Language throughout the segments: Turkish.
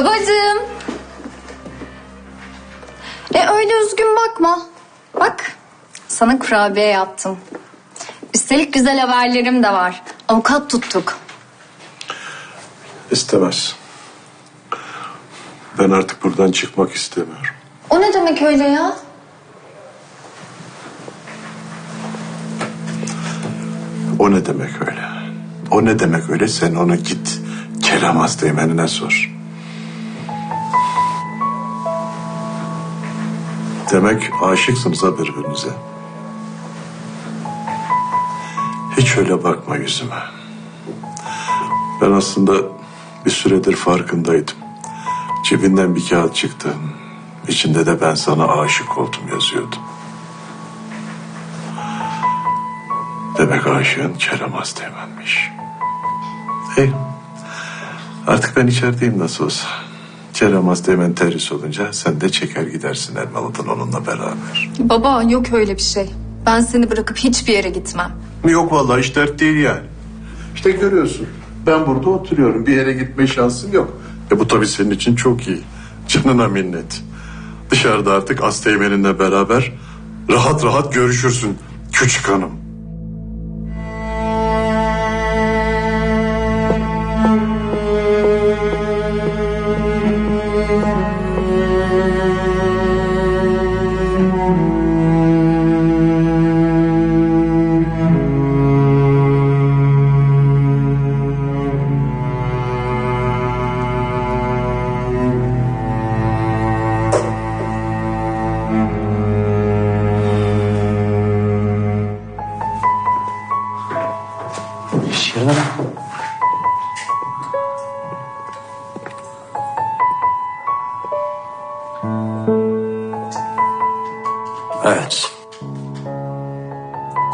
Babacığım. E öyle üzgün bakma. Bak sana kurabiye yaptım. Üstelik güzel haberlerim de var. Avukat tuttuk. İstemez. Ben artık buradan çıkmak istemiyorum. O ne demek öyle ya? O ne demek öyle? O ne demek öyle? Sen ona git. Kerem Hastaymen'ine sor. Demek aşıksınız ha birbirinize. Hiç öyle bakma yüzüme. Ben aslında bir süredir farkındaydım. Cebinden bir kağıt çıktı. İçinde de ben sana aşık oldum yazıyordu. Demek aşığın Kerem Asteğmen'miş. İyi. Artık ben içerideyim nasıl olsa. Kerem Asteğmen terhis olunca sen de çeker gidersin Elmalı'dan onunla beraber. Baba yok öyle bir şey. Ben seni bırakıp hiçbir yere gitmem. Yok vallahi hiç dert değil yani. İşte görüyorsun. Ben burada oturuyorum. Bir yere gitme şansım yok. E bu tabii senin için çok iyi. Canına minnet. Dışarıda artık Asteğmen'inle beraber rahat rahat görüşürsün küçük hanım. Evet.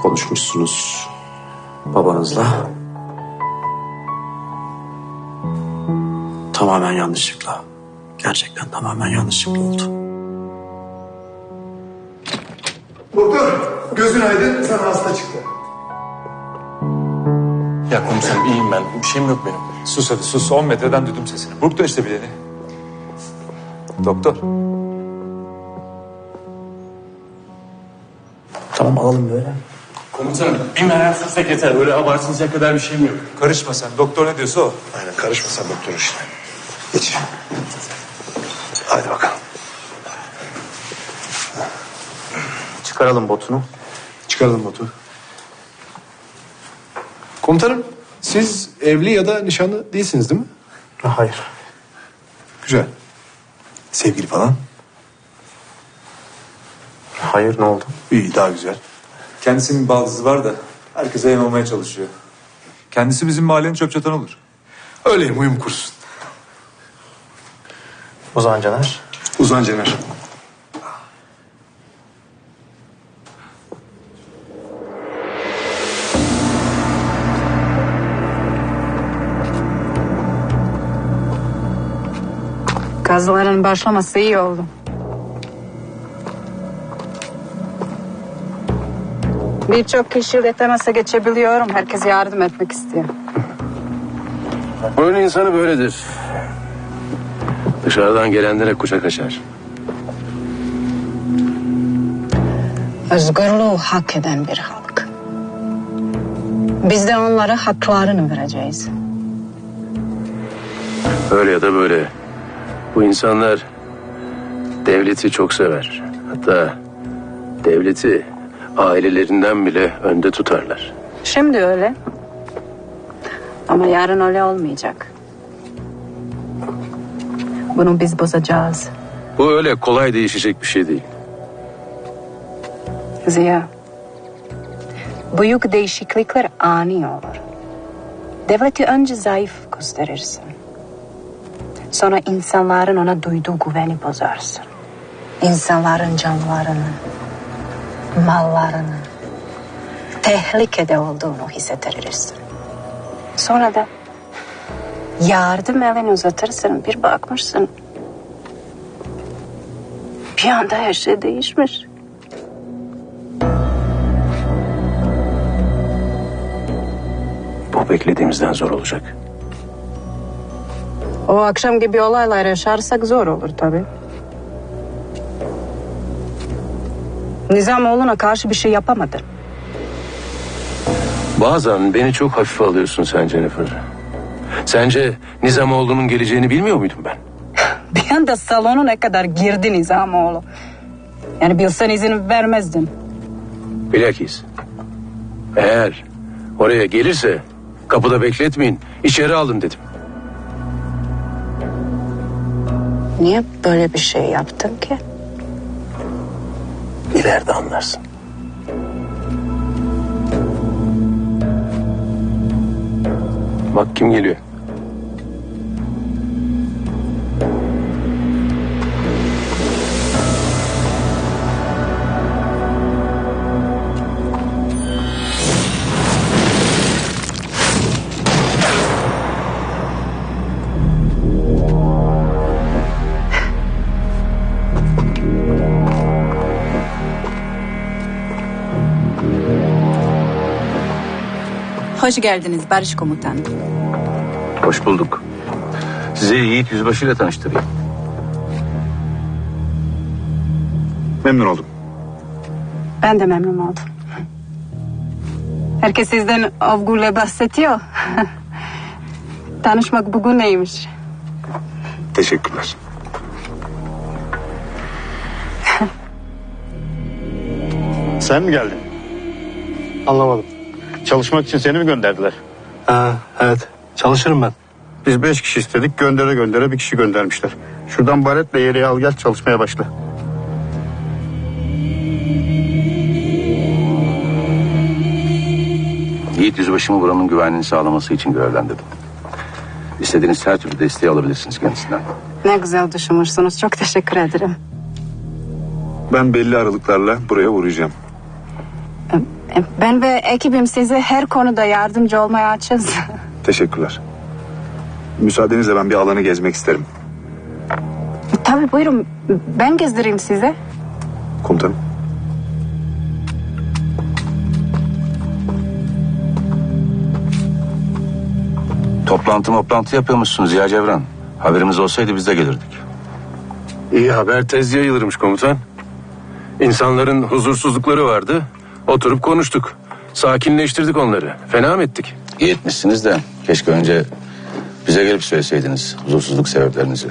Konuşmuşsunuz babanızla. Tamamen yanlışlıkla. Gerçekten tamamen yanlışlıkla oldu. Doktor, gözün aydın, sana hasta çıktı. Ya komiserim iyiyim ben. Bir şeyim yok benim. Sus hadi sus. 10 metreden duydum sesini. Burktu işte bileni. Doktor. Tamam alalım böyle. Komutanım bir merhemsizlik yeter. Öyle abartılacak kadar bir şeyim yok. Karışma sen. Doktor ne diyorsa o. Aynen, karışma sen doktor işine. Geç. Hadi bakalım. Çıkaralım botunu. Çıkaralım botu. Komutanım, siz evli ya da nişanlı değilsiniz değil mi? Hayır. Güzel. Sevgili falan? Hayır ne oldu? İyi, daha güzel. Kendisinin bir baldızı var da herkese yem olmaya çalışıyor. Kendisi bizim mahallenin çöp çatan olur. Öyleyim, uyum kursun. Ozan Caner. Uzan Cener. Kazıların başlaması iyi oldu. Birçok kişi temasa geçebiliyorum. Herkes yardım etmek istiyor. Oyun insanı böyledir. Dışarıdan gelenlere kucak açar. Özgürlüğü hak eden bir halk. Biz de onlara haklarını vereceğiz. Öyle ya da böyle. Bu insanlar devleti çok sever. Hatta devleti ailelerinden bile önde tutarlar. Şimdi öyle. Ama yarın öyle olmayacak. Bunu biz bozacağız. Bu öyle kolay değişecek bir şey değil. Ziya. Büyük değişiklikler ani olur. Devleti önce zayıf gösterirsin. Sonra insanların ona duyduğu güveni bozarsın. İnsanların canlarını, mallarını tehlikede olduğunu hissettirirsin. Sonra da yardım elini uzatırsın bir bakmışsın. Bir anda her şey değişmiş. Bu beklediğimizden zor olacak. O akşam gibi olaylar yaşarsak zor olur tabii. Nizamoğlu'na karşı bir şey yapamadım. Bazen beni çok hafife alıyorsun sen Jennifer. Sence Nizamoğlu'nun geleceğini bilmiyor muydum ben? Bir anda salona ne kadar girdi Nizamoğlu. Yani bilsen izin vermezdin. Bilakis. Eğer oraya gelirse kapıda bekletmeyin, içeri alın dedim. Niye böyle bir şey yaptın ki? İleride anlarsın. Bak kim geliyor. Hoş geldiniz Barış Komutanım. Hoş bulduk. Size Yiğit Yüzbaşı ile tanıştırayım. Memnun oldum. Ben de memnun oldum. Herkes sizden Avgul'le bahsediyor. Tanışmak bugün neymiş? Teşekkürler. Sen mi geldin? Anlamadım. Çalışmak için seni mi gönderdiler? Ha, evet. Çalışırım ben. Biz beş kişi istedik göndere göndere bir kişi göndermişler. Şuradan baletle yeleği al gel çalışmaya başla. Yiğit Yüzbaşımı buranın güvenliğini sağlaması için görevlendirdim. İstediğiniz her türlü desteği alabilirsiniz kendisinden. Ne güzel düşünmüşsünüz. Çok teşekkür ederim. Ben belli aralıklarla buraya uğrayacağım. Ben ve ekibim size her konuda yardımcı olmaya açız. Teşekkürler. Müsaadenizle ben bir alanı gezmek isterim. Tabii buyurun. Ben gezdireyim size. Komutanım. Toplantı moplantı yapıyormuşsunuz Ziya Cevran. Haberimiz olsaydı biz de gelirdik. İyi haber tez yayılırmış komutan. İnsanların huzursuzlukları vardı. Oturup konuştuk. Sakinleştirdik onları. Fena mı ettik? İyi etmişsiniz de keşke önce bize gelip söyleseydiniz huzursuzluk sebeplerinizi.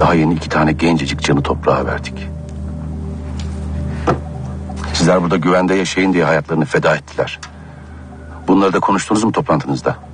Daha yeni iki tane gencecik canı toprağa verdik. Sizler burada güvende yaşayın diye hayatlarını feda ettiler. Bunları da konuştunuz mu toplantınızda?